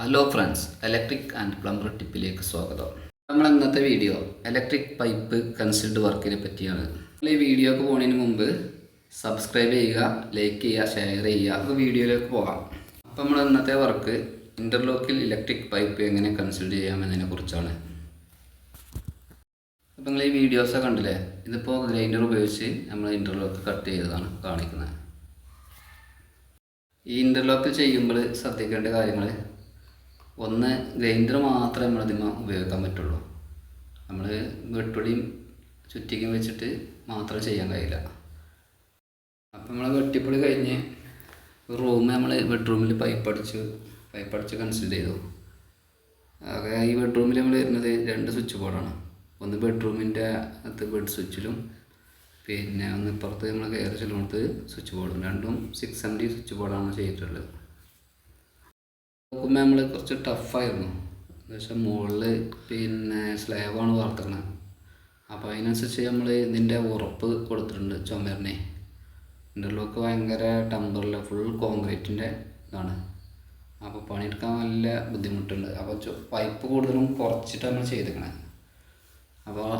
Hello friends electric and plumber ടിപ്പിലേക്ക് സ്വാഗതം. നമ്മൾ ഇന്നത്തെ വീഡിയോ ഇലക്ട്രിക് പൈപ്പ് കൺസിൽഡ് വർക്കിനെ പറ്റിയാണ്. നമ്മൾ ഈ വീഡിയോക്ക് പോകുന്നതിന് മുമ്പ് സബ്സ്ക്രൈബ് ചെയ്യുക ലൈക്ക് ചെയ്യുക ഷെയർ ചെയ്യുക അപ്പോൾ വീഡിയോയിലേക്ക് പോകാം. അപ്പോൾ നമ്മൾ ഇന്നത്തെ വർക്ക് ഇന്റർലോക്കിൽ ഇലക്ട്രിക് പൈപ്പ് എങ്ങനെ കൺസിൽഡ് ചെയ്യാമെന്നതിനെ കുറിച്ചാണ്. അപ്പോൾ നിങ്ങൾ ഈ വീഡിയോസൊക്കെ കണ്ടില്ലേ? ഇതിപ്പോൾ ഗ്രൈൻഡർ ഉപയോഗിച്ച് നമ്മൾ ഇന്റർലോക്ക് കട്ട് ചെയ്തതാണ് കാണിക്കുന്നത്. ഈ ഇന്റർലോക്ക് ചെയ്യുമ്പോൾ ശ്രദ്ധിക്കേണ്ട കാര്യങ്ങൾ ഒന്ന് ഗ്രൈൻഡർ മാത്രമേ നമ്മൾ അതിന് ഉപയോഗിക്കാൻ പറ്റുള്ളൂ. നമ്മൾ വെട്ടുളിയും ചുറ്റിക്കും വെച്ചിട്ട് മാത്രം ചെയ്യാൻ കഴിയില്ല. അപ്പം നമ്മൾ വെട്ടിപ്പൊളി കഴിഞ്ഞ് റൂം നമ്മൾ ബെഡ്റൂമിൽ പൈപ്പ് അടിച്ച് പൈപ്പ് അടിച്ച് കൺസിഡർ ചെയ്തു. ആകെ ഈ ബെഡ്റൂമിൽ നമ്മൾ വരുന്നത് രണ്ട് സ്വിച്ച് ബോർഡാണ് ഒന്ന് ബെഡ്റൂമിന്റെ അകത്ത് ബെഡ് സ്വിച്ചിലും പിന്നെ ഒന്ന് ഇപ്പുറത്ത് നമ്മൾ കയറി ചെല്ലുന്നത് സ്വിച്ച് ബോർഡും രണ്ടും സിക്സ് എം ഡി സ്വിച്ച് ബോർഡാണ് ചെയ്തിട്ടുള്ളത്. നോക്കുമ്പോൾ നമ്മൾ കുറച്ച് ടഫായിരുന്നു വെച്ചാൽ മുകളിൽ പിന്നെ സ്ലാബാണ് വളർത്തുന്നത് അപ്പോൾ അതിനനുസരിച്ച് നമ്മൾ ഇതിന്റെ ഉറപ്പ് കൊടുത്തിട്ടുണ്ട് ചുമരിനെ. ഇന്റർലോക്ക് ഭയങ്കര ടമ്പറില്ല ഫുൾ കോൺക്രീറ്റിന്റെ ഇതാണ്. അപ്പോൾ പണിയെടുക്കാൻ നല്ല ബുദ്ധിമുട്ടുണ്ട്. അപ്പോൾ പൈപ്പ് കൂടുതലും കുറച്ചിട്ട് നമ്മൾ ചെയ്തേക്കണേ. അപ്പോൾ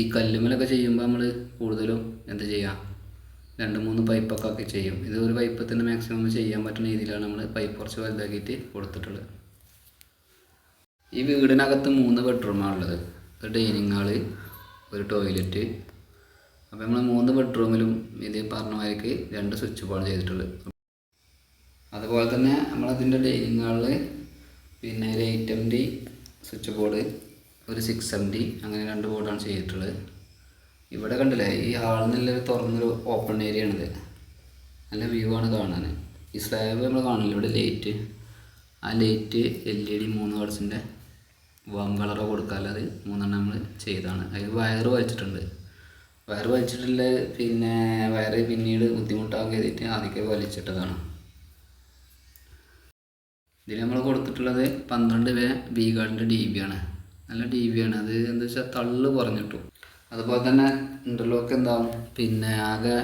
ഈ കല്ലുമലൊക്കെ ചെയ്യുമ്പോൾ നമ്മൾ കൂടുതലും എന്ത് ചെയ്യാം? രണ്ട് മൂന്ന് പൈപ്പൊക്കെ ഒക്കെ ചെയ്യും. ഇത് ഒരു പൈപ്പ് തന്നെ മാക്സിമം ചെയ്യാൻ പറ്റുന്ന രീതിയിലാണ് നമ്മൾ പൈപ്പ് കുറച്ച് വലുതാക്കിയിട്ട് കൊടുത്തിട്ടുള്ളത്. ഈ വീടിനകത്ത് മൂന്ന് ബെഡ്റൂമാണ് ഉള്ളത്. ഒരു ഡൈനിങ് ഹാൾ ഒരു ടോയ്ലറ്റ് അപ്പോൾ നമ്മൾ മൂന്ന് ബെഡ്റൂമിലും ഇത് പറഞ്ഞ മാതിരിക്ക് രണ്ട് സ്വിച്ച് ബോർഡ് ചെയ്തിട്ടുള്ളത്. അതുപോലെ തന്നെ നമ്മളതിന്റെ ഡൈനിങ് ഹാളിൽ പിന്നെ ഒരു eight M D switch board ഒരു സിക്സ് എം ഡി അങ്ങനെ രണ്ട് ബോർഡാണ് ചെയ്തിട്ടുള്ളത്. ഇവിടെ കണ്ടില്ലേ ഈ ഹാളിൽ നിന്നൊരു തുറന്നൊരു ഓപ്പൺ ഏരിയ ആണിത്. നല്ല വ്യൂ ആണ് കാണാൻ. ഈ സ്ലാബ് നമ്മൾ കാണില്ല ഇവിടെ ലൈറ്റ് ആ ലൈറ്റ് എൽ ഇ ഡി മൂന്ന് വാട്സിന്റെ വാം കളറോ കൊടുക്കാതെ മൂന്നെണ്ണം നമ്മൾ ചെയ്താണ് അതിൽ വയർ വലിച്ചിട്ടുണ്ട്. വയർ വലിച്ചിട്ടുള്ള പിന്നെ വയറ് പിന്നീട് ബുദ്ധിമുട്ടാകാൻ കരുതിയിട്ട് ആദ്യമൊക്കെ വലിച്ചിട്ടതാണ്. ഇതിൽ നമ്മൾ കൊടുത്തിട്ടുള്ളത് പന്ത്രണ്ട് വേ ബി ഗാർഡിന്റെ ഡി ബി ആണ്. നല്ല ഡി ബി ആണ്. അത് എന്താ വെച്ചാൽ തള്ളു കുറഞ്ഞിട്ടു. അതുപോലെ തന്നെ ഇന്റർലോക്ക് എന്താവും? പിന്നെ ആകെ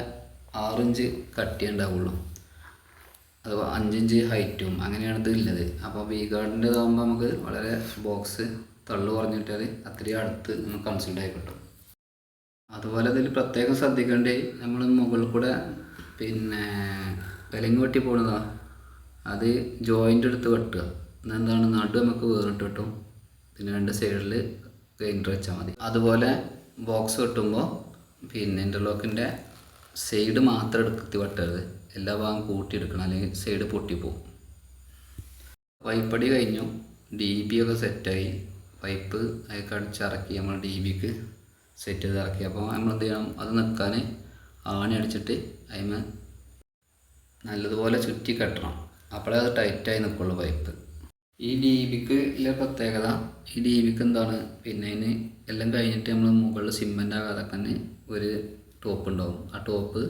ആറിഞ്ച് കട്ടി ഉണ്ടാവുള്ളൂ. അഥവാ അഞ്ചിഞ്ച് ഹൈറ്റും അങ്ങനെയാണ് ഇത് ഉള്ളത്. അപ്പോൾ വി ഗാർഡിന്റെ ഇതാകുമ്പോൾ നമുക്ക് വളരെ ബോക്സ് തള്ളു കുറഞ്ഞിട്ടാൽ അത്രയും അടുത്ത് നമുക്ക് കൺസൾട്ട് ആയി കിട്ടും. അതുപോലെ ഇതിൽ പ്രത്യേകം ശ്രദ്ധിക്കേണ്ടത് നമ്മൾ മുകളിൽ കൂടെ പിന്നെ വിലങ്ങ് വെട്ടി പോണതാ. അത് ജോയിന്റ് എടുത്ത് വെട്ടുക. എന്താണ് നടു നമുക്ക് വേറിട്ട് കിട്ടും പിന്നെ രണ്ട് സൈഡിൽ ഗ്രൈൻഡർ വെച്ചാൽ മതി. അതുപോലെ ബോക്സ് വെട്ടുമ്പോൾ പിന്നെ ഇന്റർലോക്കിന്റെ സൈഡ് മാത്രം എടുത്തി വെട്ടരുത് എല്ലാ ഭാഗം കൂട്ടിയെടുക്കണം. അല്ലെങ്കിൽ സൈഡ് പൊട്ടിപ്പോവും. പൈപ്പടി കഴിഞ്ഞു. ഡി ബി ഒക്കെ സെറ്റായി പൈപ്പ് അതൊക്കെ അടിച്ചിറക്കി നമ്മൾ ഡി ബിക്ക് സെറ്റ് ചെയ്ത് ഇറക്കി. അപ്പോൾ നമ്മൾ എന്ത് ചെയ്യണം? അത് നിൽക്കാൻ ആണി അടിച്ചിട്ട് അതിന് നല്ലതുപോലെ ചുറ്റി കെട്ടണം. അപ്പോഴേ അത് ടൈറ്റായി നിൽക്കുള്ളൂ പൈപ്പ് ഈ ഡി ബിക്ക് ഉള്ള പ്രത്യേകത ഈ ഡി ബിക്ക് എന്താണ്? പിന്നെ അതിന് എല്ലാം കഴിഞ്ഞിട്ട് നമ്മൾ മുകളിൽ സിമെന്റ് ആകാതെ തന്നെ ഒരു ടോപ്പ് ഉണ്ടാവും. ആ ടോപ്പ്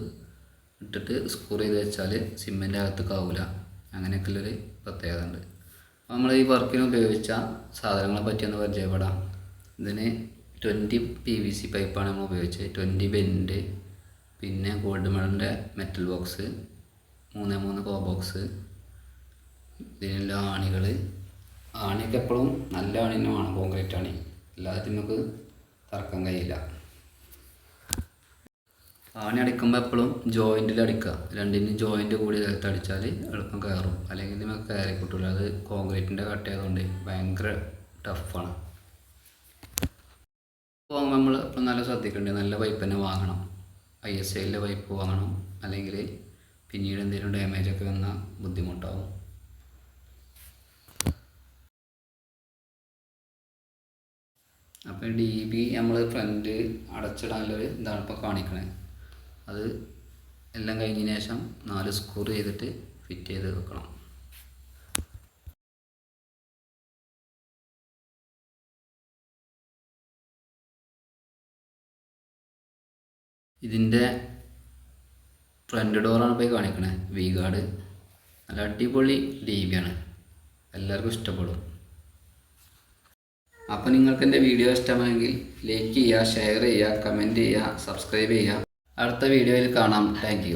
ഇട്ടിട്ട് സ്കൂർ ചെയ്ത് വെച്ചാൽ സിമെന്റ് അകത്തേക്കാവില്ല അങ്ങനെയൊക്കെയുള്ളൊരു പ്രത്യേകത ഉണ്ട്. അപ്പോൾ നമ്മൾ ഈ വർക്കിന് ഉപയോഗിച്ച സാധനങ്ങളെ പറ്റിയൊന്ന് പരിചയപ്പെടാം. ഇതിന് ട്വന്റി പി വി സി പൈപ്പാണ് നമ്മൾ ഉപയോഗിച്ചത്. ട്വന്റി ബെൻഡ് പിന്നെ ഗോൾഡ് മെഡലിന്റെ മെറ്റൽ ബോക്സ് മൂന്ന് മൂന്ന് കോ ബോക്സ് ഇതിനെല്ലാം ആണികൾ ആണിയൊക്കെ എപ്പോഴും നല്ല ആണി തന്നെ വേണം കോൺക്രീറ്റ് ആണി. അല്ലാതെ നമുക്ക് തറക്കാൻ കഴിയില്ല. ആണി അടിക്കുമ്പോൾ എപ്പോഴും ജോയിന്റിൽ അടിക്കുക. രണ്ടിനും ജോയിന്റ് കൂടി ചേർത്ത് അടിച്ചാൽ എളുപ്പം കയറും. അല്ലെങ്കിൽ നമുക്ക് കയറി കിട്ടില്ല അത് കോൺക്രീറ്റിന്റെ കട്ടയായതുകൊണ്ട് ഭയങ്കര ടഫാണ് അപ്പോൾ നമ്മൾ ഇപ്പം നല്ല ശ്രദ്ധിക്കേണ്ടത് നല്ല പൈപ്പ് തന്നെ വാങ്ങണം. ഐ എസ് ഐയിലെ പൈപ്പ് വാങ്ങണം. അല്ലെങ്കിൽ പിന്നീട് എന്തെങ്കിലും ഡാമേജൊക്കെ വന്നാൽ ബുദ്ധിമുട്ടാവും. അപ്പോൾ ഡി ബി നമ്മൾ ഫ്രണ്ട് അടച്ചിടാനുള്ളൊരു ഇതാണ് ഇപ്പോൾ കാണിക്കണേ. അത് എല്ലാം കഴിഞ്ഞതിന് ശേഷം നാല് സ്ക്രൂ ചെയ്തിട്ട് ഫിറ്റ് ചെയ്ത് വെക്കണം. ഇതിന്റെ ഫ്രണ്ട് ഡോറാണ് പോയി കാണിക്കണേ. വി ഗാർഡ് നല്ല അടിപൊളി ഡി ബി ആണ്. എല്ലാവർക്കും ഇഷ്ടപ്പെടും. അപ്പോൾ നിങ്ങൾക്ക് എന്റെ വീഡിയോ ഇഷ്ടമായെങ്കിൽ ലൈക്ക് ചെയ്യുക ഷെയർ ചെയ്യുക കമന്റ് ചെയ്യുക സബ്സ്ക്രൈബ് ചെയ്യുക. അടുത്ത വീഡിയോയിൽ കാണാം. താങ്ക്